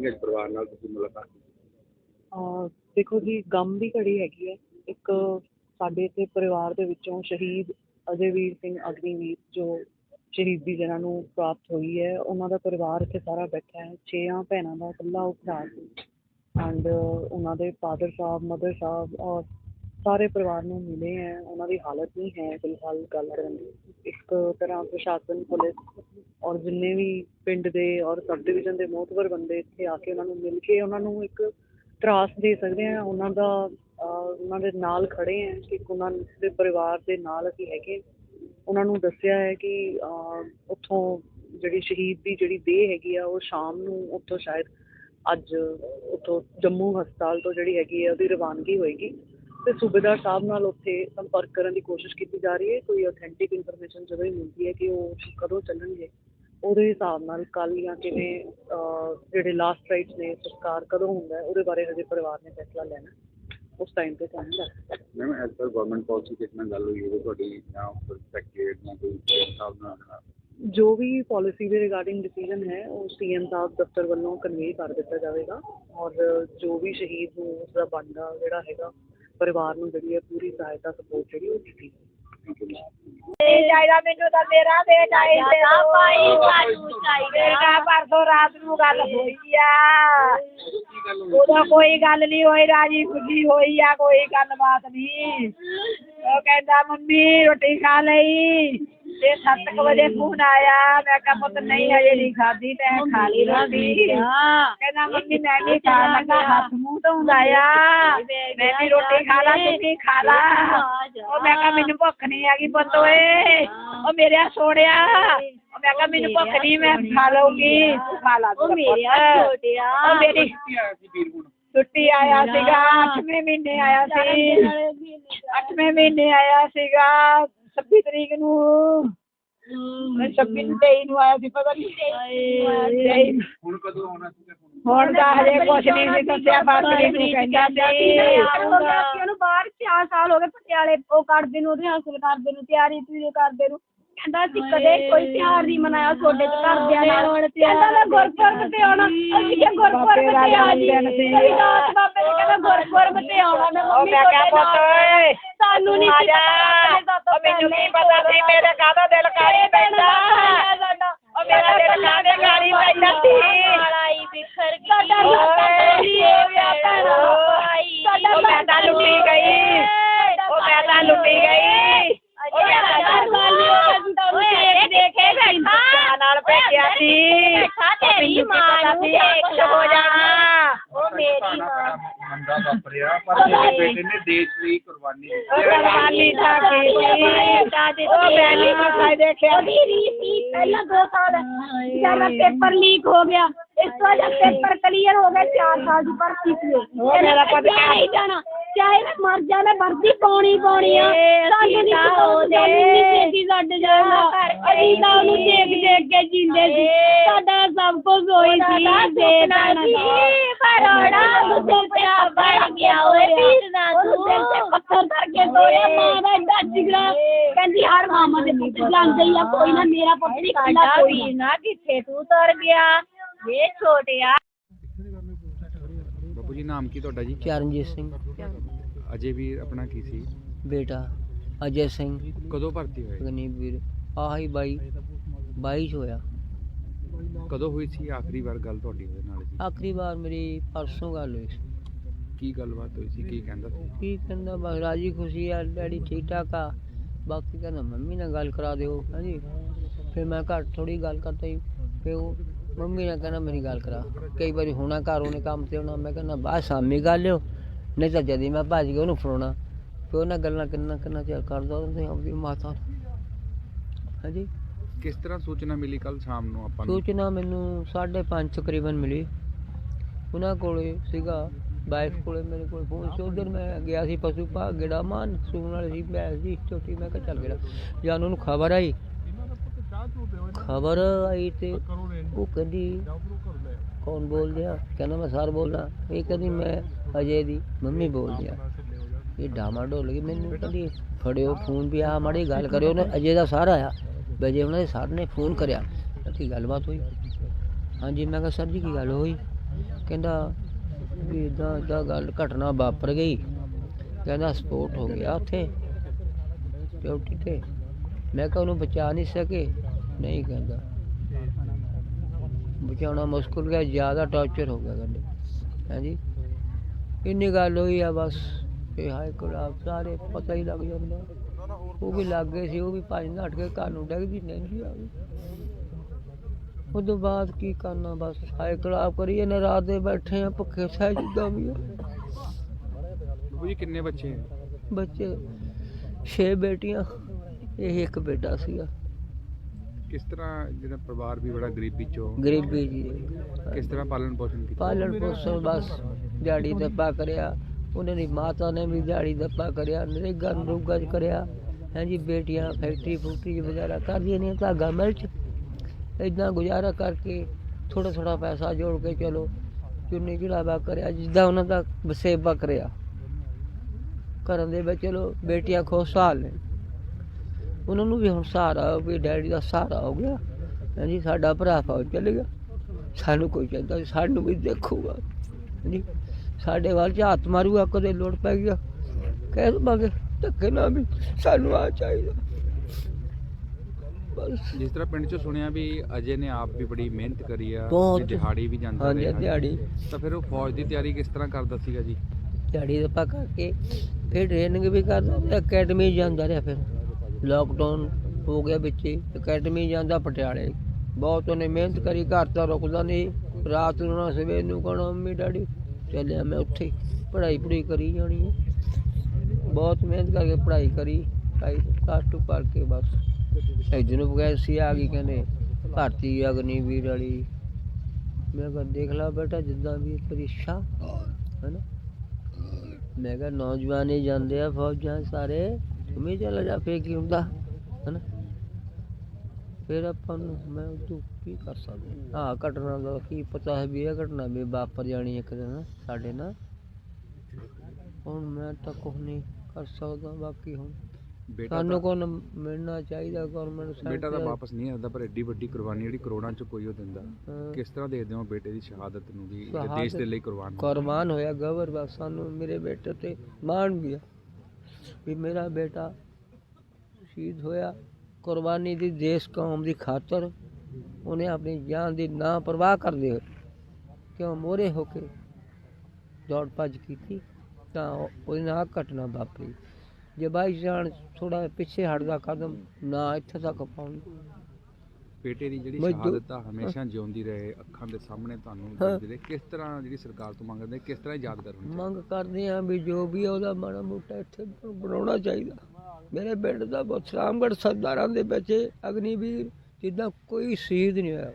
ਤੁਸੀਂ ਮੁਲਾਕਾਤ ਕੀਤੀ? ਦੇਖੋ ਜੀ, ਗਮ ਦੀ ਘੜੀ ਹੈਗੀ ਹੈ। ਇੱਕ ਸਾਡੇ ਇੱਥੇ ਪਰਿਵਾਰ ਦੇ ਵਿੱਚੋਂ ਸ਼ਹੀਦ ਅਜੇਵੀਰ ਸਿੰਘ ਅਗਨੀਵੀਰ, ਜੋ ਸ਼ਹੀਦੀ ਜਿਹਨਾਂ ਨੂੰ ਪ੍ਰਾਪਤ ਹੋਈ ਹੈ, ਉਹਨਾਂ ਦਾ ਪਰਿਵਾਰ ਇੱਥੇ ਸਾਰਾ ਬੈਠਾ ਹੈ। ਛੇਆਂ ਭੈਣਾਂ ਦਾ ਇਕੱਲਾ ਉਹ ਭਰਾ ਸੀ ਐਂਡ ਉਹਨਾਂ ਦੇ ਫਾਦਰ ਸਾਹਿਬ ਮਦਰ ਸਾਹਿਬ ਔਰ ਸਾਰੇ ਪਰਿਵਾਰ ਨੂੰ ਮਿਲੇ ਹੈ, ਉਹਨਾਂ ਦੀ ਹਾਲਤ ਨਹੀਂ ਹੈ ਫਿਲਹਾਲ ਗੱਲ ਕਰਨ ਦੀ। ਇੱਕ ਤਰ੍ਹਾਂ ਪ੍ਰਸ਼ਾਸਨ, ਪੁਲਿਸ ਔਰ ਜਿੰਨੇ ਵੀ ਪਿੰਡ ਦੇ ਔਰ ਸਬ ਡਿਵੀਜ਼ਨ ਦੇ ਮੋਹਤਵਰ ਬੰਦੇ ਇੱਥੇ ਆ ਕੇ ਉਹਨਾਂ ਨੂੰ ਮਿਲ ਕੇ ਉਹਨਾਂ ਨੂੰ ਇੱਕ ਤਰਾਸ ਦੇ ਸਕਦੇ ਆ ਉਹਨਾਂ ਦਾ ਉਹਨਾਂ ਦੇ ਨਾਲ ਖੜੇ ਆ ਕਿ ਉਹਨਾਂ ਦੇ ਪਰਿਵਾਰ ਦੇ ਨਾਲ ਅਸੀਂ ਹੈਗੇ ਉਹਨਾਂ ਨੂੰ ਦੱਸਿਆ ਹੈ ਕਿ ਉੱਥੋਂ ਜਿਹੜੀ ਸ਼ਹੀਦ ਦੀ ਜਿਹੜੀ ਦੇਹ ਹੈਗੀ ਆ, ਉਹ ਸ਼ਾਮ ਨੂੰ ਉੱਥੋਂ ਸ਼ਾਇਦ ਅੱਜ ਉੱਥੋਂ ਜੰਮੂ ਹਸਪਤਾਲ ਤੋਂ ਜਿਹੜੀ ਹੈਗੀ ਆ, ਉਹਦੀ ਰਵਾਨਗੀ ਹੋਏਗੀ। ਤੇ ਸੂਬੇਦਾਰ ਸਾਹਿਬ ਨਾਲ ਉੱਥੇ ਸੰਪਰਕ ਕਰਨ ਦੀ ਕੋਸ਼ਿਸ਼ ਕੀਤੀ ਜਾ ਰਹੀ ਹੈ। ਕੋਈ ਆਥੈਂਟਿਕ ਇਨਫੋਰਮੇਸ਼ਨ ਜਦੋਂ ਹੀ ਮਿਲਦੀ ਹੈ ਕਿ ਉਹ ਕਦੋਂ ਚੱਲਣਗੇ ਉਹਦੇ ਹਿਸਾਬ ਨਾਲ ਕੱਲ ਜਾਂ ਕਿਵੇਂ ਜਿਹੜੇ ਲਾਸਟ ਰਾਈਟਸ ਨੇ ਸੰਸਕਾਰ ਕਦੋਂ ਹੁੰਦਾ ਉਹਦੇ ਬਾਰੇ ਹਜੇ ਪਰਿਵਾਰ ਨੇ ਫੈਸਲਾ ਲੈਣਾ ਉਸ ਟਾਈਮ ਤੇ ਦੱਸ ma'am as per government policy ਕਿਸ ਨਾਲ ਗੱਲ ਹੋਈ ਹੈ ਤੁਹਾਡੀ ਜਾਂ ਪਰਸਪੈਕਟਿਵ ਜਾਂ ਕੋਈ ਹਿਸਾਬ ਨਾਲ ਜੋ ਵੀ ਪਾਲਿਸੀ ਦੇ ਰਿਗਾਰਡਿੰਗ ਡਿਸੀਜਨ ਹੈ ਉਹ ਸੀਐਮ ਸਾਹਿਬ ਦਫ਼ਤਰ ਵੱਲੋਂ ਕਨਵੇ ਕਰ ਦਿੱਤਾ ਜਾਵੇਗਾ। ਔਰ ਜੋ ਵੀ ਸ਼ਹੀਦ ਨੂੰ ਉਸ ਦਾ ਬਣਦਾ ਜਿਹੜਾ ਹੈਗਾ ਪਰਿਵਾਰ ਨੂੰ ਜਿਹੜੀ ਹੈ ਪੂਰੀ ਸਹਾਇਤਾ ਸਪੋਰਟ ਜਿਹੜੀ ਉਹ ਦਿੱਤੀ। ਇਹ ਚਾਹੀਦਾ ਮੈਨੂੰ ਤਾਂ ਮੇਰਾ ਦੇ ਚਾਹੀਦਾ। ਭਾਈ ਸਾਨੂੰ ਚਾਹੀਦਾ। ਪਰਸੋਂ ਰਾਤ ਨੂੰ ਗੱਲ ਹੋਈ ਆ। ਉਦੋਂ ਕੋਈ ਗੱਲ ਨਹੀਂ ਹੋਈ ਰਾਜੀ ਖੁਸ਼ੀ ਹੋਈ ਆ ਕੋਈ ਗੱਲਬਾਤ ਨਹੀਂ। ਉਹ ਕਹਿੰਦਾ ਮੰਮੀ ਰੋਟੀ ਖਾ ਲਈ। ਤੇ 7 ਵਜੇ ਫੋਨ ਆਇਆ ਮੈਂ ਕਿਹਾ ਪੁੱਤ ਨਹੀਂ ਹਜੇ ਨਹੀਂ ਖਾਧੀ ਤੈਂ ਖਾ ਲਈ ਰੋਟੀ ਕਹਿੰਦਾ ਮੰਮੀ ਮੈਂ ਵੀ ਖਾ ਲੱਗਾ ਹੱਥ ਮੂੰਹ ਧੋਂਦਾ ਆ ਮੈਂ ਵੀ ਰੋਟੀ ਖਾ ਲਾ ਤੂੰ ਵੀ ਖਾ ਲਾ ਉਹ ਮੈਂ ਕਿਹਾ ਮੈਨੂੰ ਭੁੱਖ ਨਹੀਂ ਹੈਗੀ ਪੁੱਤ ਓਏ ਉਹ ਮੇਰੇ ਸੋਹਣਿਆ ਉਹ ਮੈਂ ਕਿਹਾ ਮੈਨੂੰ ਭੁੱਖ ਨਹੀਂ ਮੈਂ ਖਾ ਲਊਗੀ ਤੂੰ ਖਾ ਲਾ ਉਹ ਮੇਰੇ ਛੋਟਿਆ ਉਹ ਮੇਰੀ ਛੁੱਟੀ ਆਇਆ ਸੀਗਾ 8ਵੇਂ ਮਹੀਨੇ ਆਇਆ ਸੀ 8ਵੇਂ ਮਹੀਨੇ ਆਇਆ ਸੀਗਾ 26 ਤਰੀਕ ਨੂੰ ਮੈਂ 26 ਨੂੰ 23 ਨੂੰ ਆਇਆ ਸੀ ਪਤਾ ਨਹੀਂ 23 ਨੂੰ ਹੁਣ ਕਦੋਂ ਆਉਣਾ ਸੀ ਹੁਣ ਤਾਂ ਹਜੇ ਕੁਛ ਨਹੀਂ ਸੀ ਦੱਸਿਆ ਬਸ ਤਰੀਕ ਨੂੰ ਕਹਿੰਦਾ ਸੀ ਉਹਨੂੰ ਬਾਹਰ 4 ਸਾਲ ਹੋ ਗਏ ਪਟਿਆਲੇ ਉਹ ਕਰਦੇ ਨੂੰ ਰਿਹਾਸਲ ਕਰਦੇ ਨੂੰ ਤਿਆਰੀ ਤੁਰੀ ਕਰਦੇ ਨੂੰ ਕਹਿੰਦਾ ਅਸੀਂ ਕਦੇ ਕੋਈ ਤਿਉਹਾਰ ਨਹੀਂ ਮਨਾਇਆ ਤੁਹਾਡੇ ਚ ਘਰਦਿਆਂ ਨਾਲ ਕਹਿੰਦਾ ਮੈਂ ਗੁਰਪੁਰਬ ਤੇ ਆਉਣਾ ਅਸੀਂ ਕਿਹਾ ਗੁਰਪੁਰਬ ਤੇ ਆ ਜੀ ਕਈ ਰਾਤ ਬਾਬੇ ਨੇ ਕਹਿੰਦਾ ਗੁਰਪੁਰਬ ਤੇ ਆਉਣਾ ਮੈਂ ਉਹ ਮੰਮੀ ਮੈਂ ਕਿਹਾ ਤੁਹਾਡੇ ਪੁੱਤ ਨਾਲ ਓਏ ਸਾਨੂੰ ਨਹੀਂ ਪਤਾ ਮੈਨੂੰ ਕੀ ਪਤਾ ਸੀ ਮੇਰੇ ਕਾਹਦਾ ਦਿਲ ਕਾਲੀ ਪੈਂਦਾ। ਉਹ ਮੇਰਾ ਦਿਲ ਕਾਹਦੇ ਕਾਲੀ ਪੈਂਦਾ ਸੀ। ਲੜਾਈ ਬਿਖਰ ਗਈ ਸਾਡਾ ਓਏ ਹੋ ਗਿਆ ਭੈਣਾ ਸਾਡਾ ਉਹ ਮੈਂ ਤਾਂ ਲੁੱਟੀ ਗਈ। ਉਹ ਮੈਂ ਤਾਂ ਲੁੱਟੀ ਗਈ। ਉਹ ਮੈਂ ਤਾਂ ਨਾਲ ਭੇਜਿਆ ਸੀ। ਤੇਰੀ ਮਾਂ ਨੂੰ ਸੀ। ਕੁਝ ਹੋ ਜਾਣਾ। ਉਹ ਮੇਰੀ ਮਾਂ। ਮੰਦਾ ਵਾਪਰਿਆ ਪਰ ਮੇਰੇ ਬੇਟੇ ਨੇ ਦੇਸ਼ ਲਈ ਕੁਰਬਾਨੀ ਦਿੱਤੀ। ਕੁਰਬਾਨੀ ਸਾਡੀ ਉਹ ਮੈਂ ਨਹੀਂ ਮਸਾਈ ਦੇਖਿਆ। ਉਹਦੀ ਰੀਤ ਸੀ ਪਹਿਲਾਂ 2 ਸਾਲ। ਜਦ ਪੇਪਰ ਲੀਕ ਹੋ ਗਿਆ ਇਸ ਤੋਂ ਜਦ ਪੇਪਰ ਕਲੀਅਰ ਹੋ ਗਿਆ 4 ਸਾਲ ਦੀ ਭਰਤੀ ਸੀ ਉਹ ਮੇਰਾ ਪਤਾ ਚਾਹੇ ਜਾਣਾ ਚਾਹੇ ਮੈਂ ਮਰ ਜਾਣਾ ਵਰਦੀ ਪਾਉਣੀ ਪਾਉਣੀ ਆ। ਸਾਨੂੰ ਨਹੀਂ ਪਤਾ ਨਹੀਂ ਛੇਤੀ ਛੱਡ ਜਾਣਾ ਅਸੀਂ ਤਾਂ ਉਹਨੂੰ ਦੇਖ ਦੇਖ ਕੇ ਜਿੰਦੇ ਸੀ। ਸਾਡਾ ਸਭ ਕੁਝ ਹੋਈ ਸੀ ਦੇ। ਦੇਣਾ ਪਰੋੜਾ ਗੁੱਸੇ ਪਿਆ ਬਣ ਗਿਆ ਓਏ ਵੀਰ ਨਾ ਤੂੰ। ਦਿਲ ਤੇ ਪੱਥਰ ਧਰ ਕੇ ਸੋਇਆ ਮਾਂ ਦਾ ਏਡਾ ਜਿਗਰਾ ਕਹਿੰਦੀ ਹਰ ਮਾਮਾ ਦੇ ਪੁੱਤ ਜਾਂਦੇ ਆ ਕੋਈ ਨਾ ਮੇਰਾ ਪੁੱਤ ਨਹੀਂ ਕੱਲਾ ਕੋਈ ਨਾ ਕਿੱਥੇ ਤੂੰ ਤੁਰ ਗਿਆ। ਇਹ ਛੋਟਿਆ। ਬਾਪੂ ਜੀ ਨਾਮ ਕੀ ਤੁਹਾਡਾ ਜੀ? ਚਰਨਜੀਤ ਸਿੰਘ। ਅਜੇ ਵੀ ਆਪਣਾ ਕੀ ਸੀ? ਬੇਟਾ ਅਜੇ ਸਿੰਘ। ਕਦੋਂ ਭਰਤੀ ਹੋਏ? ਗਨੀਵੀਰ। ਆਹੀ ਬਾਈ 22 ਚ ਹੋਇਆ। ਕਦੋਂ ਹੋਈ ਸੀ ਆਖਰੀ ਵਾਰ ਗੱਲ ਤੁਹਾਡੀ ਉਹਦੇ ਨਾਲ ਜੀ? ਆਖਰੀ ਵਾਰ ਮੇਰੀ ਪਰਸੋਂ ਗੱਲ ਹੋਈ ਸੀ। ਕੀ ਗੱਲਬਾਤ ਹੋਈ ਸੀ? ਕੀ ਕਹਿੰਦਾ ਸੀ? ਕੀ ਕਹਿੰਦਾ? ਬਸ ਰਾਜੀ ਖੁਸ਼ੀ ਆ ਡੈਡੀ ਠੀਕ ਠਾਕ ਆ। ਬਾਕੀ ਕਹਿੰਦਾ ਮੰਮੀ ਨਾਲ ਗੱਲ ਕਰਾ ਦਿਓ ਹਾਂਜੀ। ਫਿਰ ਮੈਂ ਘਰ ਥੋੜੀ ਗੱਲ ਕਰਤਾ ਹੀ ਫਿਰ ਉਹ ਮੰਮੀ ਨੇ ਕਹਿੰਦਾ ਮੇਰੀ ਗੱਲ ਕਰਾ। ਕਈ ਵਾਰੀ ਹੋਣਾ ਘਰ ਉਹਨੇ ਕੰਮ ਤੇ ਹੋਣਾ ਮੈਂ ਕਹਿੰਦਾ ਬਾਅਦ ਸ਼ਾਮੀ ਗੱਲ ਲਿਓ ਨਹੀਂ ਤਾਂ ਜਦੀ ਮੈਂ ਭੱਜ ਗਿਆ ਉਹਨੂੰ ਫੜਾਉਣਾ। ਫਿਰ ਉਹਨਾਂ ਗੱਲਾਂ ਕਿੰਨਾ ਕਿੰਨਾ ਚਿਰ ਕਰਦਾ ਉਹਦੇ ਆਪਦੀ ਮਾਤਾ ਨੂੰ। ਹਾਂਜੀ। ਕਿਸ ਤਰ੍ਹਾਂ ਸੂਚਨਾ ਮਿਲੀ ਕੱਲ ਸ਼ਾਮ ਨੂੰ ਆਪਾਂ ਨੂੰ? ਸੂਚਨਾ ਮੈਨੂੰ 5:30 ਤਕਰੀਬਨ ਮਿਲੀ। ਉਹਨਾਂ ਕੋਲੇ ਸੀਗਾ ਵਾਈਫ ਕੋਲੇ ਮੇਰੇ ਕੋਲ ਫੋਨ ਸੀ। ਉਧਰ ਮੈਂ ਗਿਆ ਸੀ ਪਸ਼ੂ ਪਾ ਗੇੜਾ ਮਾਨ ਸੂਣ ਵਾਲੀ ਸੀ, ਮੈਂ ਸੀ ਛੋਟੀ ਮੈਂ ਕਿਹਾ ਚੱਲ ਗੇੜਾ ਜਾਂ ਉਹਨੂੰ ਖਬਰ ਆਈ? ਖਬਰ ਆਈ ਤੇ ਉਹ ਕਹਿੰਦੀ, ਕੌਣ ਬੋਲਦੇ ਆ? ਕਹਿੰਦਾ ਮੈਂ ਸਰ ਬੋਲਦਾ। ਇਹ ਕਹਿੰਦੀ ਮੈਂ ਅਜੇ ਦੀ ਮੰਮੀ ਬੋਲਦੀ ਆ। ਇਹ ਡਾਮਾ ਡੋਲ ਗਈ। ਮੈਨੂੰ ਕਹਿੰਦੀ, ਫੜਿਓ ਫੋਨ ਵੀ ਆ ਮਾੜੀ ਗੱਲ ਕਰਿਓ ਨਾ, ਅਜੇ ਦਾ ਸਾਰ ਆਇਆ। ਵਜੇ ਉਹਨਾਂ ਦੇ ਸਰ ਨੇ ਫੋਨ ਕਰਿਆ। ਕੀ ਗੱਲਬਾਤ ਹੋਈ? ਹਾਂਜੀ, ਮੈਂ ਕਿਹਾ, ਸਰ ਜੀ, ਕੀ ਗੱਲ ਹੋਈ? ਕਹਿੰਦਾ ਵੀ ਇਦਾਂ ਇਦਾਂ ਗੱਲ, ਘਟਨਾ ਵਾਪਰ ਗਈ। ਕਹਿੰਦਾ ਸਪੋਰਟ ਹੋ ਗਿਆ ਉੱਥੇ ਡਿਊਟੀ ਤੇ। ਮੈਂ ਕਿਹਾ, ਉਹਨੂੰ ਬਚਾ ਨਹੀਂ ਸਕੇ। ਨਹੀਂ ਕਹਿੰਦਾ। ਬਚਾਉਣਾ ਮੁਸ਼ਕਲ ਗਿਆ, ਜ਼ਿਆਦਾ ਟੌਰਚਰ ਹੋ ਗਿਆ ਕਹਿੰਦੇ। ਹਾਂਜੀ। ਇੰਨੀ ਗੱਲ ਹੋਈ ਆ ਬਸ ਇਹ ਹਾਈ ਕੋਲ ਸਾਰੇ ਪਤਾ ਹੀ ਲੱਗ ਜਾਂਦਾ ਉਹ ਵੀ ਲੱਗ ਗਏ ਸੀ ਉਹ ਵੀ ਭੱਜ ਨੱਠ ਕੇ ਘਰ ਨੂੰ ਡਿੱਗਦੀ ਨਹੀਂ ਆ ਗਈ ਉਦੋਂ ਬਾਅਦ ਕੀ ਕਰਨਾ ਬਸ ਹਾਈ ਕਲਾਬ ਕਰੀਏ ਨਾ ਰਾਤ ਦੇ ਬੈਠੇ ਆ ਭੁੱਖੇ ਸਹਿ ਜਿੱਦਾਂ ਵੀ ਆ। ਬਾਬੂ ਜੀ ਕਿੰਨੇ ਬੱਚੇ ਹੈ ਬੱਚੇ ਛੇ ਬੇਟੀਆਂ ਇਹ ਇੱਕ ਬੇਟਾ ਸੀਗਾ। ਕਿਸ ਤਰ੍ਹਾਂ ਜਿਹੜਾ ਪਰਿਵਾਰ ਵੀ ਬੜਾ ਗਰੀਬੀ ਚੋਂ ਗਰੀਬੀ ਜੀ। ਕਿਸ ਤਰ੍ਹਾਂ ਪਾਲਣ ਪੋਸ਼ਣ ਕੀਤਾ? ਪਾਲਣ ਪੋਸ਼ਣ ਬਸ ਦਿਹਾੜੀ ਦੱਪਾ ਕਰਿਆ ਉਹਨਾਂ ਦੀ ਮਾਤਾ ਨੇ ਵੀ ਦਿਹਾੜੀ ਦੱਪਾ ਕਰਿਆ ਨਰੇਗਾ ਨਰੂਗਾ ਚ ਕਰਿਆ। ਹਾਂਜੀ, ਬੇਟੀਆਂ ਫੈਕਟਰੀ ਫੂਕਟਰੀ ਵਗੈਰਾ ਕਰਦੀਆਂ ਨੇ, ਧਾਗਾ ਮਿਲ ਚ। ਇਦਾਂ ਗੁਜ਼ਾਰਾ ਕਰਕੇ ਥੋੜਾ ਥੋੜਾ ਪੈਸਾ ਜੋੜ ਕੇ ਚਲੋ, ਚੁੰਨੀ ਚੜਾਵਾ ਕਰਿਆ, ਜਿੱਦਾਂ ਉਹਨਾਂ ਦਾ ਵਸੇਬਾ ਕਰਿਆ। ਕਰਨ ਦੇ ਵਿੱਚ ਚਲੋ, ਬੇਟੀਆਂ ਖੁਸ਼ਹਾਲ ਨੇ। ਉਹਨਾਂ ਨੂੰ ਵੀ ਹੁਣ ਸਹਾਰਾ ਵੀ ਡੈਡੀ ਦਾ ਸਹਾਰਾ ਹੋ ਗਿਆ। ਹਾਂਜੀ, ਸਾਡਾ ਭਰਾ ਫੌਜ ਚਲੇ ਗਿਆ। ਸਾਨੂੰ ਕੋਈ ਕਹਿੰਦਾ ਸਾਨੂੰ ਵੀ ਦੇਖੂਗਾ। ਹਾਂਜੀ, ਸਾਡੇ ਵੱਲ ਚ ਹੱਥ ਮਾਰੂਗਾ, ਕਦੇ ਲੋੜ ਪੈ ਗਿਆ ਕਹਿ ਦਵਾਂਗੇ ਧੱਕੇ ਨਾ ਵੀ ਸਾਨੂੰ ਆ ਚਾਹੀਦਾ। ਬਸ। ਜਿਸ ਤਰ੍ਹਾਂ ਪਿੰਡ ਚੋਂ ਸੁਣਿਆ ਵੀ ਅਜੇ ਨੇ ਆਪ ਵੀ ਬੜੀ ਮਿਹਨਤ ਕਰੀ ਆ ਬਹੁਤ। ਦਿਹਾੜੀ ਵੀ ਜਾਂਦਾ ਹਾਂਜੀ ਰਿਹਾ ਦਿਹਾੜੀ। ਤਾਂ ਫਿਰ ਉਹ ਫੌਜ ਦੀ ਤਿਆਰੀ ਕਿਸ ਤਰ੍ਹਾਂ ਕਰਦਾ ਸੀਗਾ ਜੀ? ਦਿਹਾੜੀ ਦਾ ਕਰਕੇ ਫਿਰ ਟ੍ਰੇਨਿੰਗ ਵੀ ਕਰਦਾ ਤੇ ਅਕੈਡਮੀ ਜਾਂਦਾ ਰਿਹਾ ਫਿਰ। ਲੋਕਡਾਊਨ ਹੋ ਗਿਆ ਵਿੱਚ ਹੀ ਅਕੈਡਮੀ ਜਾਂਦਾ ਪਟਿਆਲੇ। ਬਹੁਤ ਉਹਨੇ ਮਿਹਨਤ ਕਰੀ ਘਰ ਤਾਂ ਰੁਕਦਾ ਨਹੀਂ। ਰਾਤ ਨੂੰ ਨਾ ਸਵੇਰ ਨੂੰ ਕਹਣਾ ਮੰਮੀ ਡੈਡੀ ਚੱਲਿਆ ਮੈਂ ਉੱਥੇ ਹੀ ਪੜ੍ਹਾਈ ਪੜ੍ਹਾਈ ਕਰੀ ਜਾਣੀ ਹੈ। ਬਹੁਤ ਮਿਹਨਤ ਕਰਕੇ ਪੜ੍ਹਾਈ ਕਰੀ, ਪੜ੍ਹਾਈ ਘਰ ਟੂ ਪੜ੍ਹ ਕੇ ਬਸ। ਇੱਧਰ ਨੂੰ ਵੈਕੈਂਸੀ ਆ ਗਈ ਕਹਿੰਦੇ, ਭਾਰਤੀ ਅਗਨੀਵੀਰ ਵਾਲੀ। ਮੈਂ ਕਿਹਾ, ਦੇਖ ਲਾ ਬੇਟਾ, ਜਿੱਦਾਂ ਵੀ ਤੇਰੀ ਇੱਛਾ। ਹੈਨਾ? ਮੈਂ ਕਿਹਾ, ਨੌਜਵਾਨ ਹੀ ਜਾਂਦੇ ਆ, ਫੌਜਾਂ ਸਾਰੇ। ਤੂੰ ਚਲਾ ਜਾ, ਫੇਰ ਕੀ ਹੁੰਦਾ? ਹੈਨਾ? ਫਿਰ ਆਪਾਂ ਨੂੰ, ਮੈਂ ਤੂੰ ਕੀ ਕਰ ਸਕਦਾ? ਆਹ ਘਟਨਾ ਦਾ ਕੀ ਪਤਾ ਹੈ ਵੀ ਇਹ ਘਟਨਾ ਵੀ ਵਾਪਰ ਜਾਣੀ ਇੱਕ ਦਿਨ ਸਾਡੇ ਨਾਲ। ਹੁਣ ਮੈਂ ਤਾਂ ਕੁਛ ਨਹੀਂ ਕਰ ਸਕਦਾ ਬਾਕੀ ਹੁਣ। ਬੇਟਾ ਸਾਨੂੰ ਤਾਂ ਕੋਲ ਮਿਲਣਾ ਚਾਹੀਦਾ? ਗਵਰਨਮੈਂਟ ਬੇਟਾ ਤਾਂ ਵਾਪਸ ਨਹੀਂ ਆਉਂਦਾ ਪਰ ਐਡੀ ਵੱਡੀ ਕੁਰਬਾਨੀ ਜਿਹੜੀ ਕਰੋੜਾਂ ਚ ਕੋਈ ਉਹ ਦਿੰਦਾ। ਕਿਸ ਤਰ੍ਹਾਂ ਦੇਖਦੇ ਹੋ ਬੇਟੇ ਦੀ ਸ਼ਹਾਦਤ ਨੂੰ ਵੀ ਜੋ ਦੇਸ਼ ਦੇ ਲਈ ਕੁਰਬਾਨ? ਕੁਰਬਾਨ ਹੋਇਆ ਗਵਰ ਬਸ ਸਾਨੂੰ ਮੇਰੇ ਬੇਟੇ ਤੇ ਮਾਣ ਵੀ ਆ ਵੀ ਮੇਰਾ ਬੇਟਾ ਸ਼ਹੀਦ ਹੋਇਆ। ਕੁਰਬਾਨੀ ਦੀ ਦੇਸ਼ ਕੌਮ ਦੀ ਖਾਤਰ ਉਹਨੇ ਆਪਣੀ ਜਾਨ ਦੀ ਨਾ ਪਰਵਾਹ ਕਰਦੇ ਹੋਏ ਕਿਉਂ ਮੋਰੇ ਹੋ ਕੇ ਦੌੜ ਭੱਜ ਕੀਤੀ? ਤਾਂ ਉਹ- ਉਹਦੇ ਨਾਲ ਘਟਨਾ ਵਾਪਰੀ। ਜੇ ਬਾਈ ਜਾਨ ਥੋੜਾ ਪਿੱਛੇ ਹਟਦਾ ਕਦਮ ਨਾ ਇੱਥੇ ਤੱਕ ਪਹੁੰਚ। ਬੇਟੇ ਦੀ ਜਿਹੜੀ ਸ਼ਹਾਦਤ ਆ ਹਮੇਸ਼ਾ ਜਿਉਂਦੀ ਰਹੇ ਅੱਖਾਂ ਦੇ ਸਾਹਮਣੇ ਤੁਹਾਨੂੰ ਰਹੇ। ਕਿਸ ਤਰ੍ਹਾਂ ਜਿਹੜੀ ਸਰਕਾਰ ਤੋਂ ਮੰਗਦੇ ਕਿਸ ਤਰ੍ਹਾਂ ਯਾਦਗਾਰ ਹੋਣੀ? ਮੰਗ ਕਰਦੇ ਆ ਵੀ ਜੋ ਵੀ ਉਹਦਾ ਮਾੜਾ ਮੋਟਾ ਇੱਥੇ ਬਣਾਉਣਾ ਚਾਹੀਦਾ। ਮੇਰੇ ਪਿੰਡ ਦਾ ਬਹੁਤ ਰਾਮਗੜ੍ਹ ਸਰਦਾਰਾਂ ਦੇ ਵਿੱਚ ਅਗਨੀਵੀਰ ਜਿੱਦਾਂ ਕੋਈ ਸ਼ਹੀਦ ਨਹੀਂ ਹੋਇਆ।